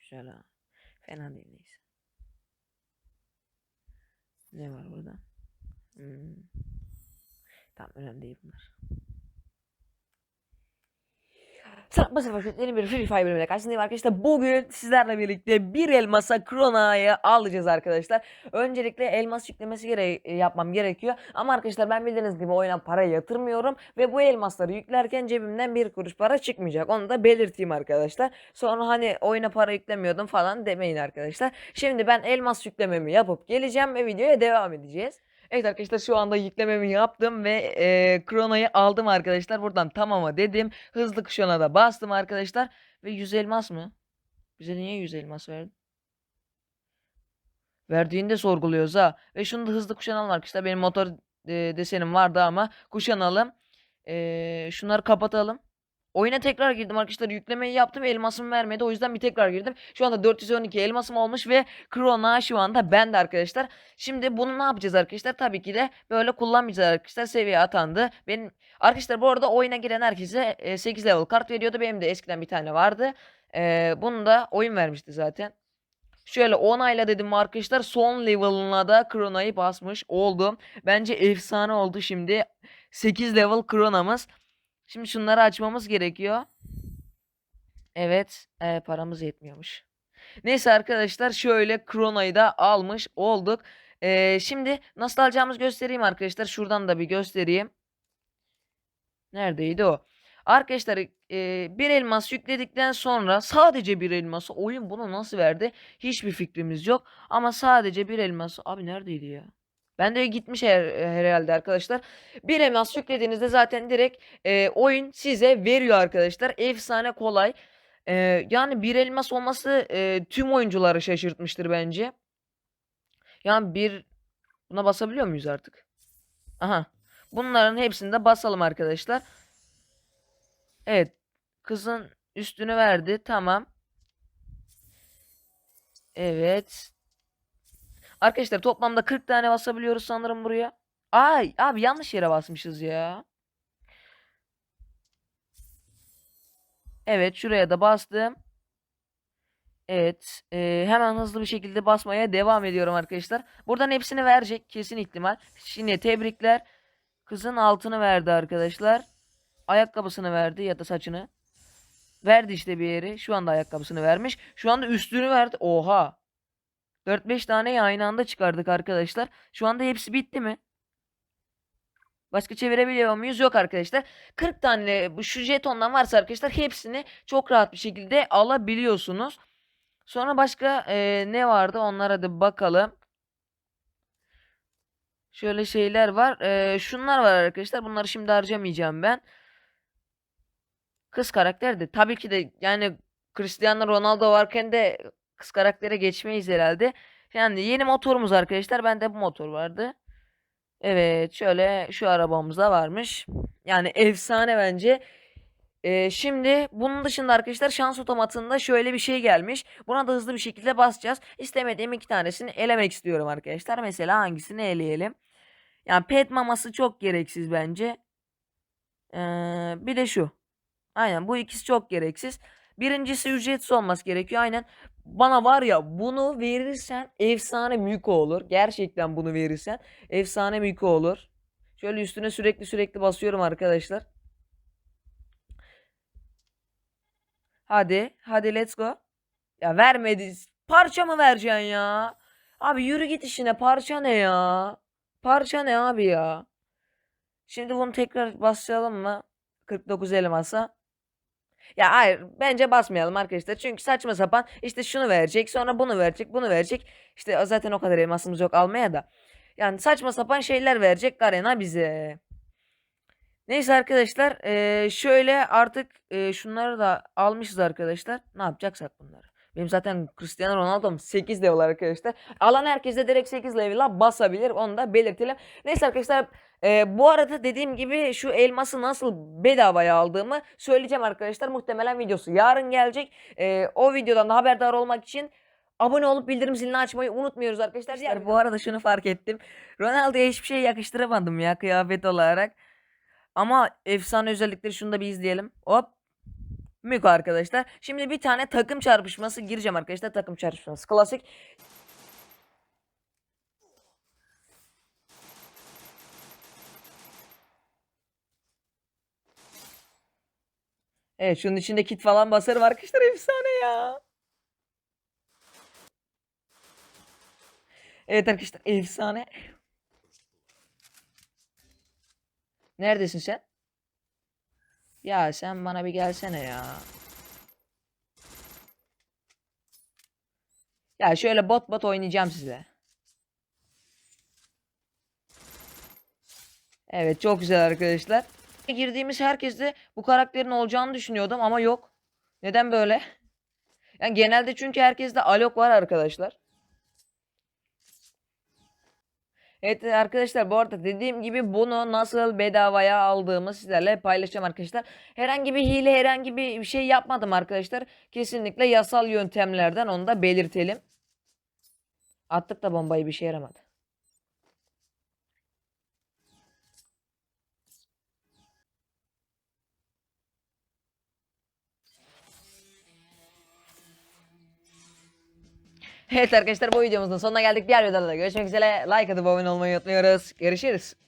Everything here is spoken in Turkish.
Güzel ha. Fena değil neyse. Ne var burada? Hmm. Tamam önemli değil bunlar. Selam basın yeni bir Free Fire bölümüne karşınızdayım arkadaşlar. Bugün sizlerle birlikte bir elmasa Krona'yı alacağız arkadaşlar. Öncelikle elmas yüklemesi gere yapmam gerekiyor. Ama arkadaşlar ben bildiğiniz gibi oyuna para yatırmıyorum. Ve bu elmasları yüklerken cebimden bir kuruş para çıkmayacak. Onu da belirteyim arkadaşlar. Sonra hani oyuna para yüklemiyordum falan demeyin arkadaşlar. Şimdi ben elmas yüklememi yapıp geleceğim ve videoya devam edeceğiz. Evet arkadaşlar şu anda yüklememi yaptım ve e, Krona'yı aldım arkadaşlar. Buradan tamama dedim. Hızlı kuşana da bastım arkadaşlar. Ve 100 elmas mı? Bize niye 100 elmas verdi? Verdiğini de sorguluyoruz ha. Ve şunu da hızlı kuşanalım arkadaşlar. Benim motor e, desenim vardı ama kuşanalım. E, şunları kapatalım. Oyuna tekrar girdim arkadaşlar. Yüklemeyi yaptım. Elmasımı vermedi. O yüzden bir tekrar girdim. Şu anda 412 elmasım olmuş ve Krona şu anda bende arkadaşlar. Şimdi bunu ne yapacağız arkadaşlar? Tabii ki de böyle kullanmayacağız arkadaşlar. Seviye atandı. Benim arkadaşlar bu arada oyuna giren herkese e, 8 level kart veriyordu. Benim de eskiden bir tane vardı. E, bunu da oyun vermişti zaten. Şöyle onayla dedim arkadaşlar. Son level'ına da Krona'yı basmış oldum. Bence efsane oldu şimdi. 8 level Krona'mız. Şimdi şunları açmamız gerekiyor. Evet. e, paramız yetmiyormuş. Neyse arkadaşlar şöyle Krona'yı da almış olduk. Ee, şimdi nasıl alacağımızı göstereyim arkadaşlar. Şuradan da bir göstereyim. Neredeydi o? Arkadaşlar e, bir elmas yükledikten sonra sadece bir elması oyun bunu nasıl verdi? Hiçbir fikrimiz yok. Ama sadece bir elması. Abi neredeydi ya? Ben de gitmiş her, herhalde arkadaşlar. Bir elmas yüklediğinizde zaten direkt e, oyun size veriyor arkadaşlar. Efsane kolay. E, yani bir elmas olması e, tüm oyuncuları şaşırtmıştır bence. Yani bir buna basabiliyor muyuz artık? Aha. Bunların hepsini de basalım arkadaşlar. Evet. Kızın üstünü verdi. Tamam. Evet. Arkadaşlar toplamda 40 tane basabiliyoruz sanırım buraya. Ay abi yanlış yere basmışız ya. Evet şuraya da bastım. Evet. e, hemen hızlı bir şekilde basmaya devam ediyorum arkadaşlar. Buradan hepsini verecek kesin ihtimal. Şimdi tebrikler. Kızın altını verdi arkadaşlar. Ayakkabısını verdi ya da saçını. Verdi işte bir yeri. Şu anda ayakkabısını vermiş. Şu anda üstünü verdi. Oha. 4-5 tane aynı anda çıkardık arkadaşlar. Şu anda hepsi bitti mi? Başka çevirebiliyor muyuz? Yok arkadaşlar. 40 tane şu jetondan varsa arkadaşlar hepsini çok rahat bir şekilde alabiliyorsunuz. Sonra başka e, ne vardı? Onlara da bakalım. Şöyle şeyler var. E, şunlar var arkadaşlar. Bunları şimdi harcamayacağım ben. Kız karakterdi. Tabii ki de yani Cristiano Ronaldo varken de kız karaktere geçmeyiz herhalde. Yani yeni motorumuz arkadaşlar. Bende bu motor vardı. Evet şöyle şu arabamız da varmış. Yani efsane bence. Ee, şimdi bunun dışında arkadaşlar şans otomatında şöyle bir şey gelmiş. Buna da hızlı bir şekilde basacağız. İstemediğim iki tanesini elemek istiyorum arkadaşlar. Mesela hangisini eleyelim? Yani pet maması çok gereksiz bence. Ee, bir de şu. Aynen bu ikisi çok gereksiz. Birincisi ücretsiz olması gerekiyor. Aynen. Bana var ya bunu verirsen efsane Miko olur. Gerçekten bunu verirsen efsane Miko olur. Şöyle üstüne sürekli sürekli basıyorum arkadaşlar. Hadi. Hadi let's go. Ya vermedi. Parça mı vereceksin ya? Abi yürü git işine. Parça ne ya? Parça ne abi ya? Şimdi bunu tekrar basalım mı? 49 elmasa. Ya hayır bence basmayalım arkadaşlar. Çünkü saçma sapan işte şunu verecek sonra bunu verecek bunu verecek. İşte zaten o kadar elmasımız yok almaya da. Yani saçma sapan şeyler verecek Garena bize. Neyse arkadaşlar eee, şöyle artık eee, şunları da almışız arkadaşlar. Ne yapacaksak bunları. Benim zaten Cristiano Ronaldo'm 8 level arkadaşlar. Alan herkes de direkt 8 level'a basabilir. Onu da belirtelim. Neyse arkadaşlar e, bu arada dediğim gibi şu elması nasıl bedavaya aldığımı söyleyeceğim arkadaşlar. Muhtemelen videosu yarın gelecek. E, o videodan da haberdar olmak için abone olup bildirim zilini açmayı unutmuyoruz arkadaşlar. Diğer bu arada şunu fark ettim. Ronaldo'ya hiçbir şey yakıştıramadım ya kıyafet olarak. Ama efsane özellikleri şunu da bir izleyelim. Hop. Miko arkadaşlar. Şimdi bir tane takım çarpışması gireceğim arkadaşlar. Takım çarpışması. Klasik. Evet şunun içinde kit falan basarım arkadaşlar. Efsane ya. Evet arkadaşlar efsane. Neredesin sen? Ya sen bana bir gelsene ya. Ya şöyle bot bot oynayacağım size. Evet çok güzel arkadaşlar. Girdiğimiz herkes de bu karakterin olacağını düşünüyordum ama yok. Neden böyle? Yani genelde çünkü herkeste Alok var arkadaşlar. Evet arkadaşlar bu arada dediğim gibi bunu nasıl bedavaya aldığımı sizlerle paylaşacağım arkadaşlar. Herhangi bir hile herhangi bir şey yapmadım arkadaşlar. Kesinlikle yasal yöntemlerden onu da belirtelim. Attık da bombayı bir şey yaramadı. Evet arkadaşlar bu videomuzun sonuna geldik. Diğer videolarda görüşmek üzere. Like atıp abone olmayı unutmuyoruz. Görüşürüz.